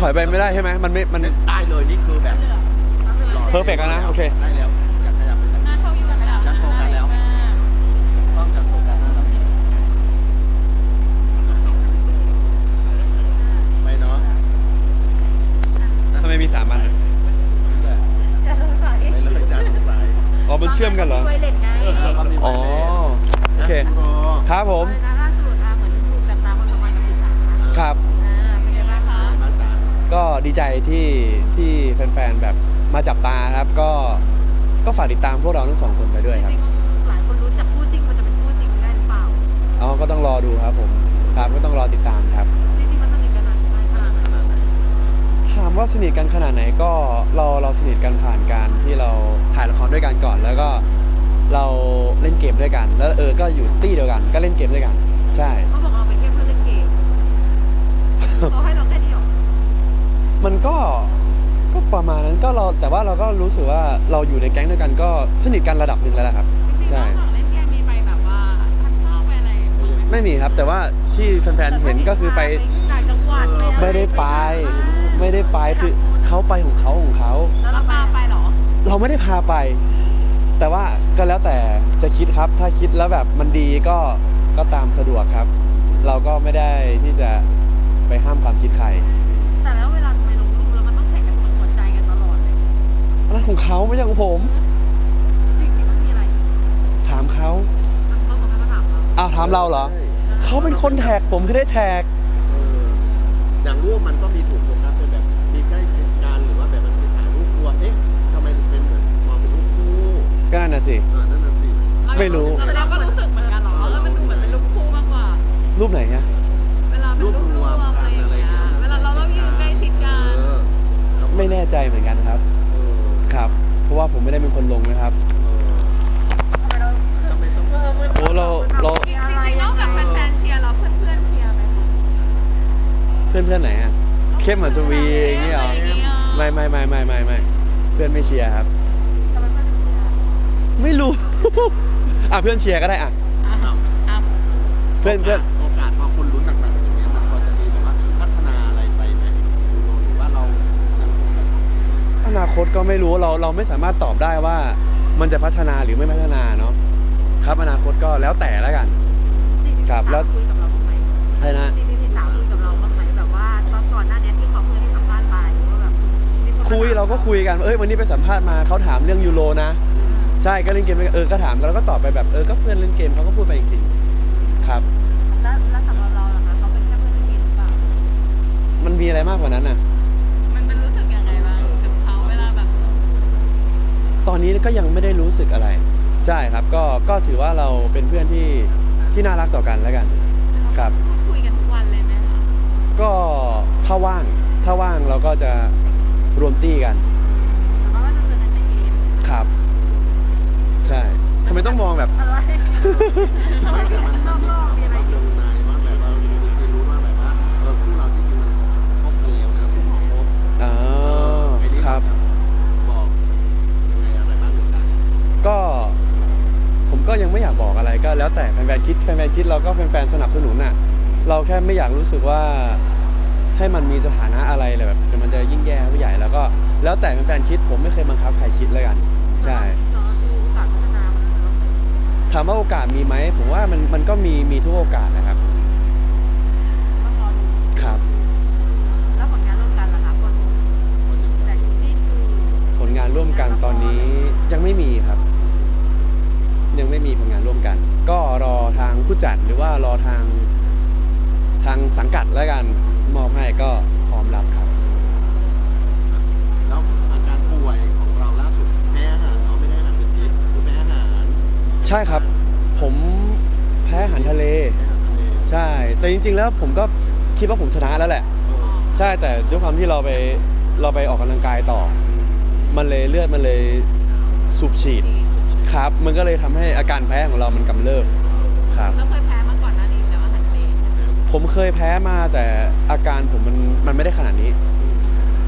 ถอยไปไม่ได้ใช่ไหมมันไม่มันได้เลยนี่คือแบบ perfect แล้วนะโอเคได้แล้วอยากขยับไปทางหน้าเท่าอยู่กันแล้วจัดโฟกัสแล้ว ต้องจัดโฟกัสนะไม่เนาะทำไมมีสามอันอะนี่แหละจะสงสัยไม่เลยจ้าสงสัยอ๋อมันเชื่อมกันเหรอ ไวเลสไง เออเขามีอ๋อโอเค นะครับผมเออนะล่าสุดอะ ดีใจที่ที่แฟนๆแบบมาจับตาครับ ก็ก็ฝากติดตามพวกเราทั้งสองคนไปด้วยจครับริงๆหลายคนรู้จักคู่จริงมันจะเป็นคู่จริงได้หรือเปล่าอ๋อ ก็ต้องรอดูครับผมครับก็ต้องรอติดตามครับ จริงๆมันสนิทกันนานไหมขนาดไหนถามว่าสนิทกันขนาดไหนก็เราเราสนิทกันผ่านการที่เราถ่ายละครด้วยกันก่อน แล้วก็เราเล่นเกมด้วยกัน แล้วเออก็อยู่ตี้เดียวกัน ก็เล่นเกมด้วยกัน ใช่ เขาบอกเราเป็นแค่เพื่อนเล่นเกมเขาให้เราแค่นี้หรอ มันก็ก็ประมาณนั้นก็ เราแต่ว่าเราก็รู้สึกว่าเราอยู่ในแก๊งด้วยกันก็สนิทกันระดับหนึ่งแล้วแหละครับจริงๆใช่นอกจากเล่นเกมมีไปแบบว่าทันข้าวไปอะไรบ้างไหมไม่มีครับแต่ว่าที่แฟนๆเห็นก็คือไปต่างจังหวัดปอะรไม่ได้ไป ไม่ได้ไปคือเขาไปของเขาของเขา แล้วแล้เราวไปปาไปเหรอเราไม่ได้พาไป แต่ว่าก็แล้วแต่จะคิดครับ ถ้าคิดแล้วแบบมันดีก็ก็ตามสะดวกครับ เราก็ไม่ได้ที่จะไปห้ามความคิดใคร อันนั้นของเขาไม่ใช่ของผม จริงๆมันมีอะไรถามเขาต้องมาถามเราอ้าวถามเราเหรอ เขาเป็นคนแท็กผมไม่ได้แท็ก เอออย่างรูปมันก็มีถูกโฟกัสเป็นแบบมีใกล้ชิดกันหรือว่าแบบมันคือถ่ายรูปรวมเอ๊ะทำไมถึงเป็นเหมือนมองเป็นรูปคู่ก็นั่นน่ะสิเออนั่นน่ะสิไม่รู้เราก็รู้สึกเหมือนกันเหรอแล้วมันดูเหมือนเป็นรูปคู่มากกว่า รูปไหนเนี่ยเวลาเป็นรูรูปปรรววมมกัอะไรนอย่างอะไรเงี้เงี้ยยเวลาเราเราอยู่ใกล้ชิดกัน เออครับไม่แน่ใจเหมือนกันครับเออค รับเพราะว่าผมไม่ได้เป็นคนลงนะครับเออทำไมต้องเออมันโอ้เราเรา จริงๆนอกจากแฟนๆเชียร์แล้วเพื่อนๆเชียร์ไหมคะเพื่อนเพื่อนๆไหนอะเข้มเหมือนสวีอย่างเงี้ยเหรอะไรย่างเงี้ยไม่ไม่ไม่ไม่ไม่ไม่เพื่อนไม่เชียร์ครับ ทำไมไม่เชียร์ไม่รู้ อะเพื่อนเชียร์ก็ได้อะอะอะเพื่อนเพื่อน ตก็ไม่รู้เราเราไม่สามารถตอบได้ว่ามันจะพัฒนาหรือไม่พัฒนาเนาะครับอนาคตก็แล้วแต่แล้วกัน ครับแล้ว คุยกับเราบ้างไหมใช่นะ จริงๆพี่สาวคุยกับเราบ้างไหมแบบว่าตอนก่อนหน้านี้ที่เขาเคยให้สัมภาษณ์ไปว่าแบบมีนมคุยถมเราก็คุยกันว่าเอ้ยวันนี้ไปสัมภาษณ์มาเขาถามเรื่องยูโรนะ ใช่ก็เล่นเกมด้วยกันเออก็ถามแล้วก็ตอบไปแบบเออก็เพื่อนเล่นเกมเขาก็พูดไปจริงๆครับ แล้วแล้วสำหรับเราล่ะคะเขาเป็นแค่เพื่อนเล่นเกมหรือเปล่า มันมีอะไรมากกว่านั้นน่ะ มันเป็นรู้สึกยังไงบ้างกับเขาเวลาแบบ ตอนนี้ก็ยังไม่ได้รู้สึกอะไร ใช่ครับ ก็ก็ถือว่าเราเป็นเพื่อนที่ที่น่ารักต่อกันแล้วกัน ครับพูดคุยกันทุกวันเลยไหมคะก็ถ้าว่างถ้าว่างเราก็จะรวมตี้กัน แต่ว่าจะเจอในเกมครับ ใช่ทำไมต้องมองแบบ อะไรไม่แต่มันมันมีข่าวมีอะไรว่าอยู่ คิดแฟนๆคิดเราก็แฟนๆสนับสนุนน่ะเราแค่ไม่อยากรู้สึกว่าให้มันมีสถานะอะไรเลยแบบเดี๋ยวมันจะยิ่งแย่ผู้ใหญ่แล้วก็ แล้วแต่แฟนๆคิดผมไม่เคยบังคับใครคิดเลยกัน ใช่ เราดูโอกาสพัฒนามันเราถามว่าโอกาสมีไหมผมว่ามันมันก็มีมีทุกโอกาสนะครับ รือว่ารอทางทางสังกัดแล้วกันมอบให้ก็พร้อมรับครับ แล้วอาการป่วยของเราล่าสุดแพ้อาหารเนาะไม่ได้อาหารเป็นพิษคือแพ้อาหารใช่ครับ ผมแพ้อาหารทะเล แพ้อาหารทะเลใช่ แต่จริง ๆ แล้วผมก็คิดว่าผมชนะแล้วแหละ เออใช่แต่ด้วยความที่เราไปเราไปออกกำลังกายต่อ มันเลยเลือดมันเลยสูบฉีดครับ มันก็เลยทำให้อาการแพ้ของเรามันกำเริบครับเราเคยแพ้ ผมเคยแพ้มาแต่อาการผมมันมันไม่ได้ขนาดนี้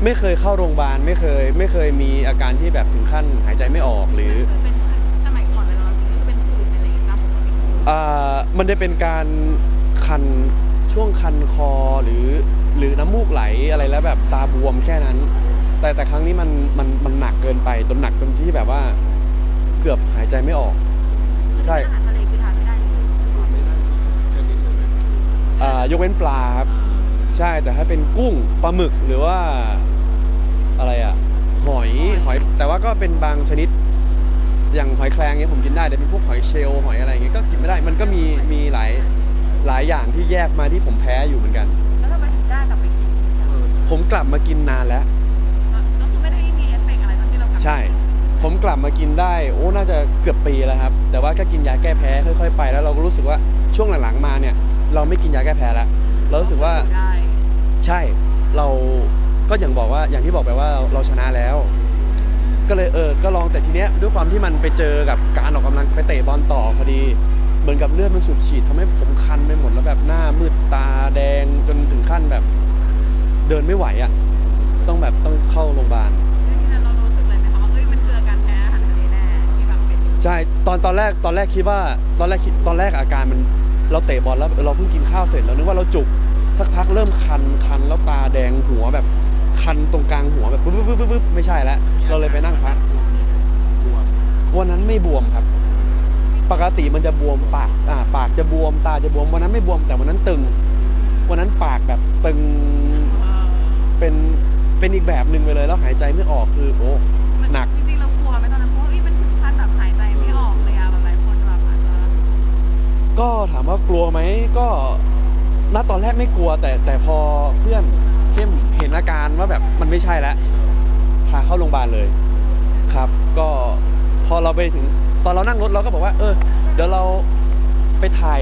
ไม่เคยเข้าโรงพยาบาลไม่เคย ไม่เคยมีอาการที่แบบถึงขั้นหายใจไม่ออกหรือคือเป็นสมัยก่อนเวลาเรากินก็เป็นผื่นเป็นอะไรอย่างเงี้ยตามปกติอ่ามันจะเป็นการคันช่วงคันคอหรือ หรือน้ำมูกไหลอะไรแล้วแบบตาบวมแค่นั้น แต่แต่ครั้งนี้มันมันมันหนักเกินไปจนหนักจนที่แบบว่า เกือบหายใจไม่ออกใช่ อาหาร อ่ายกเว้นปลาครับใช่แต่ถ้าเป็นกุ้งปลาหมึกหรือว่าอะไรอะหอยหอย แต่ว่าก็เป็นบางชนิด อย่างหอยแครงเนี้ยผมกินได้แต่เป็นพวกหอยเชลล์หอยอะไรเงี้ยก็กินไม่ได้มันก็มีมีหลายหลายอย่างที่แยกมาที่ผมแพ้อยู่เหมือนกัน แล้วทำไมถึงกล้ากลับไปกินเออผมกลับมากินนานแล้ว ก็คือไม่ได้มีเอฟเฟกต์อะไรตอนที่เรากลับใช่ ผมกลับมากินได้ โอ้ น่าจะเกือบปีแล้วครับ แต่ว่าก็กินยาแก้แพ้ค่อย ๆ ไป แล้วเราก็รู้สึกว่าช่วงหลังๆมาเนี่ย เราไม่กินยาแก้แพ้แล้วเรารู้สึกว่าได้ใช่เราก็อย่างบอกว่าอย่างที่บอกไปว่าเราเราชนะแล้ว ก็เลยเออก็ลองแต่ทีเนี้ยด้วยความที่มันไปเจอกับการออกกำลังไปเตะบอลต่อพอดีเหมือนกับเลือดมันสูบฉีดทำให้ผมคันไปหมดแล้วแบบหน้ามืดตาแดงจนถึงขั้นแบบ เดินไม่ไหวอะ่ะต้องแบบต้องเข้าโรงพยาบาลแล้วทีนั้นเรารู้สึกเลยไหมคะว่าเอ้ยมันคืออาการแพ้อาหารทะเลแน่ที่แบบเป็นใช่ตอนตอนแรกตอนแรกคิดว่าตอนแรกคิดตอนแรกอาการมัน เราเตะบอลแล้วเราเพิ่งกินข้าวเสร็จเรานึกว่าเราจุกสักพักเริ่มคันคันแล้วตาแดงหัวแบบคันตรงกลางหัวแบบปึ๊บปึ๊บปึ๊บปึ๊บไม่ใช่แล้วเราเลยไปนั่งพักวันนั้นไม่บวมครับ ปกติมันจะบวมปากอ่าปากจะบวมตาจะบวมวันนั้นไม่บวมแต่วันนั้นตึง วันนั้นปากแบบตึงเป็นเป็นอีกแบบหนึ่งไปเลยแล้วหายใจไม่ออกคือโอ้หนัก ก็ถามว่ากลัวไหมก็ณตอนแรกไม่กลัว แต่แต่พอเพื่อนเข้มเห็นอาการว่าแบบมันไม่ใช่แล้วพาเข้าโรงพยาบาลเลยครับ ก็พอเราไปถึงตอนเรานั่งรถเราก็บอกว่า เออ เดี๋ยวเราไปถ่าย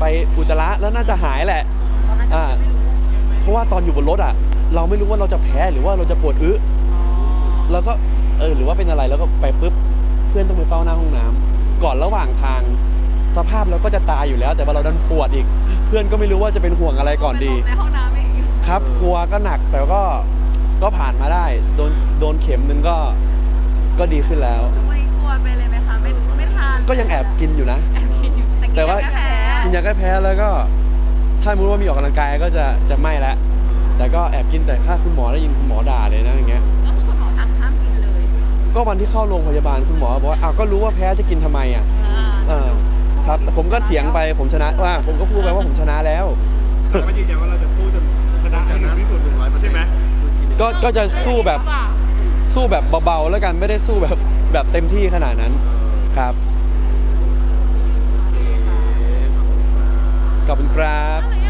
ไปอุจจาระแล้วน่าจะหายแหละตอนนั้นก็ไม่รู้เพราะว่าตอนอยู่บนรถอะ เราไม่รู้ว่าเราจะแพ้หรือว่าเราจะปวดอึแล้วก็เออหรือว่าเป็นอะไรแล้วก็ไปปุ๊บเพื่อนต้องไปเฝ้าหน้าห้องน้ำก่อนระหว่างทาง สภาพเราก็จะตายอยู่แล้ว แต่ว่าเราดันปวดอีก เพื่อนก็ไม่รู้ว่าจะเป็นห่วงอะไรก่อนดี ในห้องน้ำเองครับ กลัวก็หนักแต่ก็ก็ผ่านมาได้ โดนโดนเข็มหนึงก็ก็ดีขึ้นแล้วไม่กลัวไปเลยไหมคะ ไม่ไม่ทานก็ยังแอบกินอยู่นะ แอบกินอยู่แต่ว่ากินยแพ้กินยาแก้แพ้แล้วก็ถ้าสมมติว่ามีออกกำลังกายก็จะจะไม่ละแต่ก็แอบกินแต่ถ้าคุณหมอได้ยินคุณหมอด่าเลยนะอย่างเงี้ย ก็คือคุณหมอสั่งห้ามกินเลยก็วันที่เข้าโรงพยาบาลคุณหมอบอกว่าอ้าวก็รู้ว่าแพ้จะกินทำไมอะอ่าเออ ครับแต่ผมก็เถียงไปผมชนะว่า ผมก็พูดไปว่าผมชนะแล้ว แต่ว่ายืนยันว่าเราจะสู้จนชนะจะให้นัถึงที่สุดหนึ่งร้อยเปอร์เซ็นใช่ต์ไหมก็ก็จะสู้แบบสู้แบบเบาๆแล้วกันไม่ได้สู้แบบแบบเต็มที่ขนาดนั้นครับขอบคุณครับอะไรอย่าง